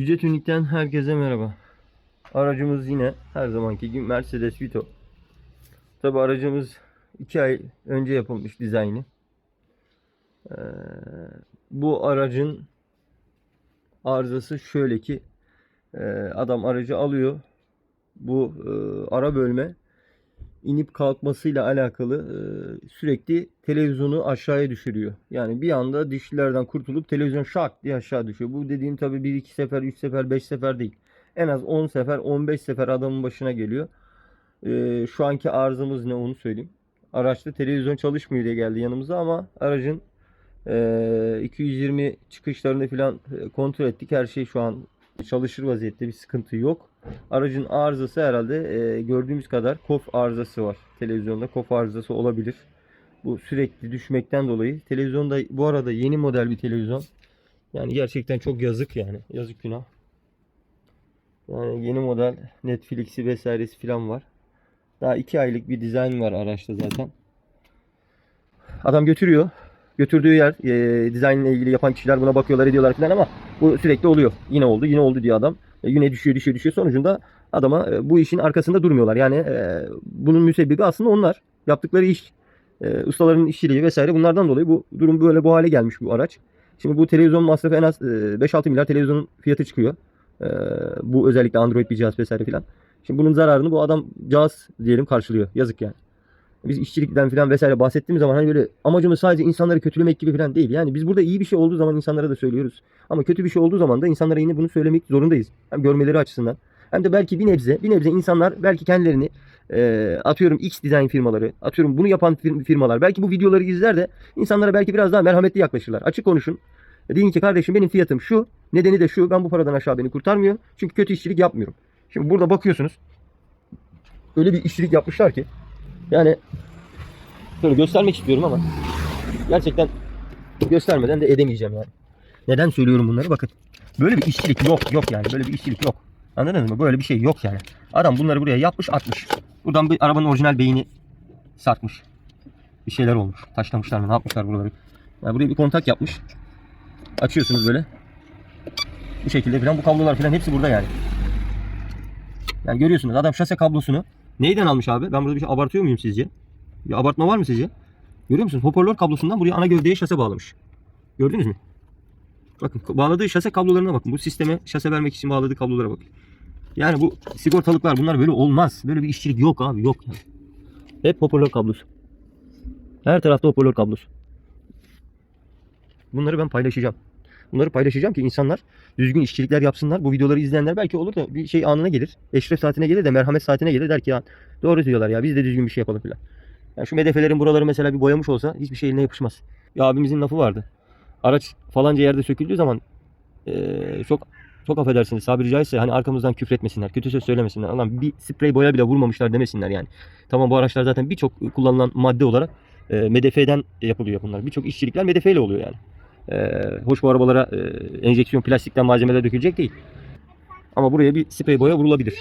Yüce Tünik'ten herkese merhaba. Aracımız yine her zamanki gibi Mercedes Vito. Tabi aracımız 2 ay önce yapılmış dizaynı. Ee, bu aracın arızası şöyle ki e, adam aracı alıyor. Bu e, ara bölme inip kalkmasıyla alakalı e, sürekli televizyonu aşağıya düşürüyor. Yani bir anda dişlilerden kurtulup televizyon şak diye aşağı düşüyor. Bu dediğim tabi 1-2 sefer, 3 sefer, 5 sefer değil. En az 10 sefer, 15 sefer adamın başına geliyor. E, şu anki arızamız ne onu söyleyeyim. Araçta televizyon çalışmıyor diye geldi yanımıza ama aracın e, 220 çıkışlarını falan e, kontrol ettik. Her şey şu an çalışır vaziyette bir sıkıntı yok. Aracın arızası herhalde e, gördüğümüz kadar kof arızası var. Televizyonda kof arızası olabilir. Bu sürekli düşmekten dolayı. Televizyonda bu arada yeni model bir televizyon. Yani gerçekten çok yazık yani. Yazık günah. Yani yeni model Netflix'i vesairesi falan var. Daha 2 aylık bir dizayn var araçta zaten. Adam götürüyor. Götürdüğü yer e, dizaynla ilgili yapan kişiler buna bakıyorlar ediyorlar falan ama bu sürekli oluyor. Yine oldu yine oldu diyor adam. E, yine düşüyor düşüyor düşüyor. Sonucunda adama e, bu işin arkasında durmuyorlar. Yani e, bunun müsebbibi aslında onlar. Yaptıkları iş, ustaların işçiliği vesaire bunlardan dolayı bu durum böyle bu hale gelmiş bu araç. Şimdi bu televizyon masrafı en az e, 5-6 milyar televizyonun fiyatı çıkıyor. Bu özellikle Android bir cihaz vesaire filan. Şimdi bunun zararını bu adam cihaz diyelim karşılıyor. Yazık yani. Biz işçilikten falan vesaire bahsettiğimiz zaman hani böyle amacımız sadece insanları kötülemek gibi falan değil. Yani biz burada iyi bir şey olduğu zaman insanlara da söylüyoruz. Ama kötü bir şey olduğu zaman da insanlara yine bunu söylemek zorundayız. Hem görmeleri açısından. Hem de belki bir nebze, bir nebze insanlar belki kendilerini e, atıyorum X dizayn firmaları, atıyorum bunu yapan fir- firmalar belki bu videoları izler de insanlara belki biraz daha merhametli yaklaşırlar. Açık konuşun. Deyin ki kardeşim benim fiyatım şu. Nedeni de şu. Ben bu paradan aşağı beni kurtarmıyor. Çünkü kötü işçilik yapmıyorum. Şimdi burada bakıyorsunuz. Öyle bir işçilik yapmışlar ki. Yani şöyle göstermek istiyorum ama gerçekten göstermeden de edemeyeceğim yani. Neden söylüyorum bunları? Bakın. Böyle bir işçilik yok yok yani. Böyle bir işçilik yok. Anladınız mı? Böyle bir şey yok yani. Adam bunları buraya yapmış atmış. Buradan bir arabanın orijinal beyni sarkmış. Bir şeyler olmuş. Taşlamışlar mı? Ne yapmışlar buraları? Yani buraya bir kontak yapmış. Açıyorsunuz böyle. Bu şekilde falan bu kablolar falan hepsi burada yani. Yani görüyorsunuz adam şase kablosunu neyden almış abi? Ben burada bir şey abartıyor muyum sizce? Bir abartma var mı sizce? Görüyor musunuz? Hoparlör kablosundan buraya ana gövdeye şase bağlamış. Gördünüz mü? Bakın bağladığı şase kablolarına bakın. Bu sisteme şase vermek için bağladığı kablolara bakın. Yani bu sigortalıklar bunlar böyle olmaz. Böyle bir işçilik yok abi yok. Yani. Hep hoparlör kablosu. Her tarafta hoparlör kablosu. Bunları ben paylaşacağım. Bunları paylaşacağım ki insanlar düzgün işçilikler yapsınlar. Bu videoları izleyenler belki olur da bir şey anına gelir. Eşref saatine gelir de merhamet saatine gelir der ki ya doğru diyorlar ya biz de düzgün bir şey yapalım filan. Yani şu medefelerin buraları mesela bir boyamış olsa hiçbir şey eline yapışmaz. Bir abimizin lafı vardı. Araç falanca yerde söküldüğü zaman eee, çok çok affedersiniz tabiri caizse hani arkamızdan küfretmesinler, kötü söz söylemesinler. Allah'ım bir sprey boya bile vurmamışlar demesinler yani. Tamam bu araçlar zaten birçok kullanılan madde olarak e, medefeden yapılıyor bunlar. Birçok işçilikler medefeyle oluyor yani. E, hoş bu arabalara e, enjeksiyon plastikten malzemeler dökülecek değil. Ama buraya bir sprey boya vurulabilir.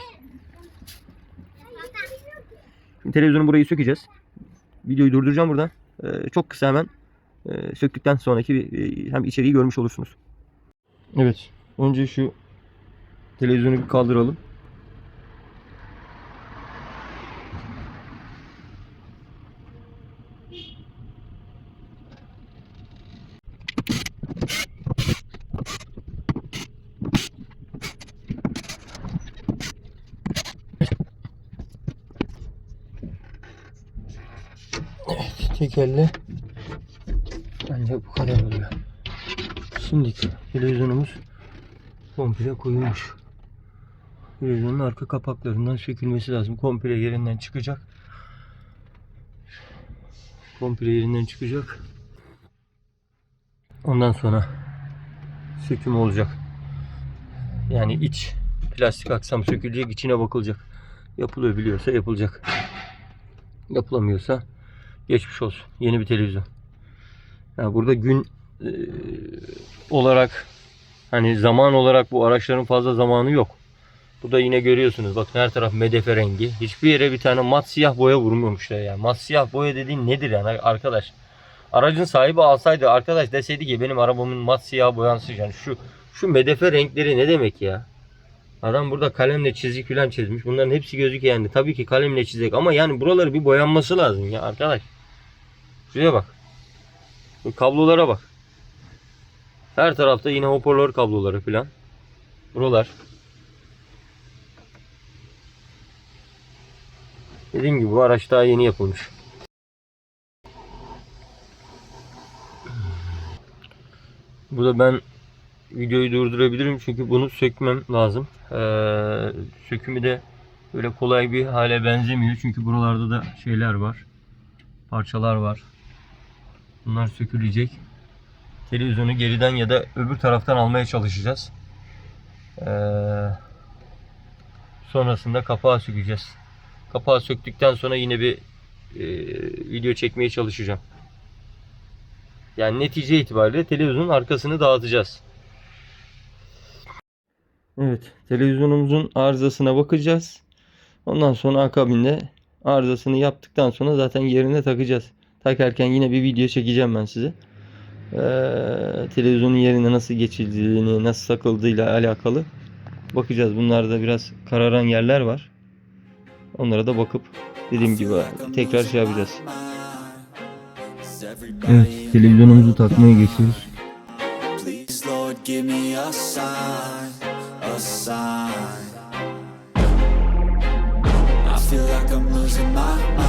Şimdi televizyonun burayı sökeceğiz. Videoyu durduracağım burada. E, çok kısa hemen e, söktükten sonraki bir, e, hem içeriği görmüş olursunuz. Evet. Önce şu televizyonu bir kaldıralım. Evet, tek elle ancak bu kadar oluyor. Şimdiki televizyonumuz komple koyulmuş. Televizyonun arka kapaklarından sökülmesi lazım. Komple yerinden çıkacak. Komple yerinden çıkacak. Ondan sonra söküm olacak. Yani iç plastik aksam sökülecek, içine bakılacak. Yapılıyor biliyorsa yapılacak. Yapılamıyorsa geçmiş olsun. Yeni bir televizyon. Yani burada gün e, olarak hani zaman olarak bu araçların fazla zamanı yok. Bu da yine görüyorsunuz. Bakın her taraf medefe rengi. Hiçbir yere bir tane mat siyah boya vurmuyormuşlar yani. Mat siyah boya dediğin nedir yani arkadaş? Aracın sahibi alsaydı arkadaş deseydi ki benim arabamın mat siyah boyansız yani şu şu medefe renkleri ne demek ya? Adam burada kalemle çizik falan çizmiş. Bunların hepsi gözüküyor yani. Tabii ki kalemle çizecek ama yani buraları bir boyanması lazım ya arkadaş. Şuraya bak. Bu kablolara bak. Her tarafta yine hoparlör kabloları falan. Buralar. Dediğim gibi bu araç daha yeni yapılmış. Burada ben videoyu durdurabilirim çünkü bunu sökmem lazım. Ee, sökümü de böyle kolay bir hale benzemiyor çünkü buralarda da şeyler var. Parçalar var. Bunlar sökülecek. Televizyonu geriden ya da öbür taraftan almaya çalışacağız. Ee, sonrasında kapağı sökeceğiz. Kapağı söktükten sonra yine bir e, video çekmeye çalışacağım. Yani netice itibariyle televizyonun arkasını dağıtacağız. Evet, televizyonumuzun arızasına bakacağız. Ondan sonra akabinde arızasını yaptıktan sonra zaten yerine takacağız. Takarken yine bir video çekeceğim ben size. Ee, televizyonun yerine nasıl geçildiğini, nasıl takıldığıyla alakalı bakacağız. Bunlarda biraz kararan yerler var. Onlara da bakıp dediğim gibi tekrar şey yapacağız. Evet, televizyonumuzu takmaya geçiyoruz. Please, Lord, give me a sign, a sign. I feel like I'm losing my mind.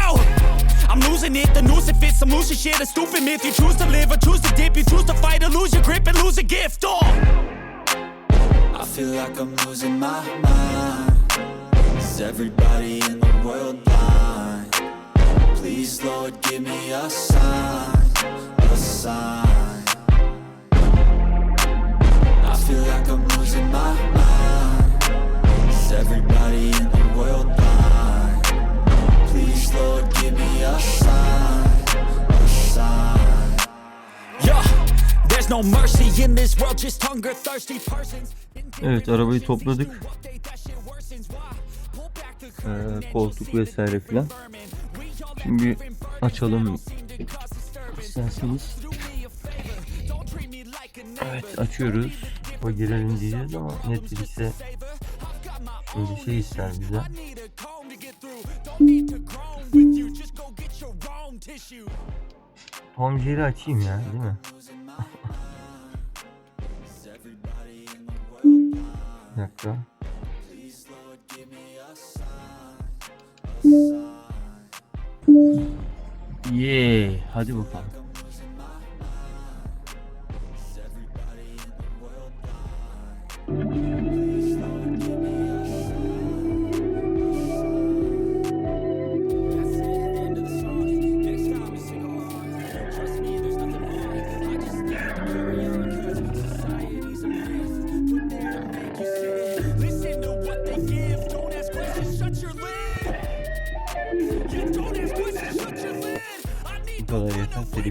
Some losing shit, a stupid myth. You choose to live or choose to dip, you choose to fight or lose your grip and lose a gift. Oh. I feel like I'm losing my mind. Is everybody in the world blind? Please, Lord, give me a sign, Evet, arabayı topladık. Ee, koltuk vesaire filan. Şimdi bir açalım isterseniz. Evet açıyoruz. O girelim diyeceğiz ama Netflix'e şöyle şey ister bize. Tom Jerry açayım ya değil mi? 약간. 예 하지 못한 뭐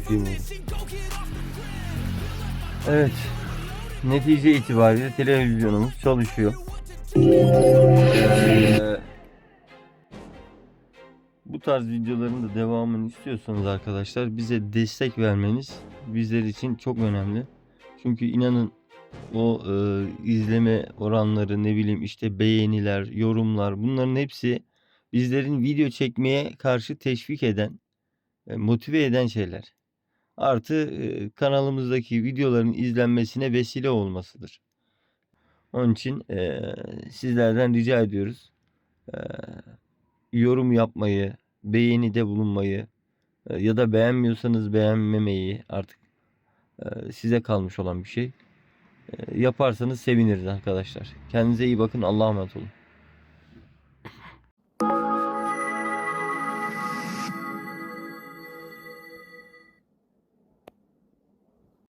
get off Evet. Netice itibariyle televizyonumuz çalışıyor. Ee, bu tarz videoların da devamını istiyorsanız arkadaşlar bize destek vermeniz bizler için çok önemli. Çünkü inanın o e, izleme oranları ne bileyim işte beğeniler, yorumlar bunların hepsi bizlerin video çekmeye karşı teşvik eden, motive eden şeyler artı kanalımızdaki videoların izlenmesine vesile olmasıdır. Onun için e, sizlerden rica ediyoruz. E, yorum yapmayı, beğenide bulunmayı e, ya da beğenmiyorsanız beğenmemeyi artık e, size kalmış olan bir şey. E, yaparsanız seviniriz arkadaşlar. Kendinize iyi bakın. Allah'a emanet olun.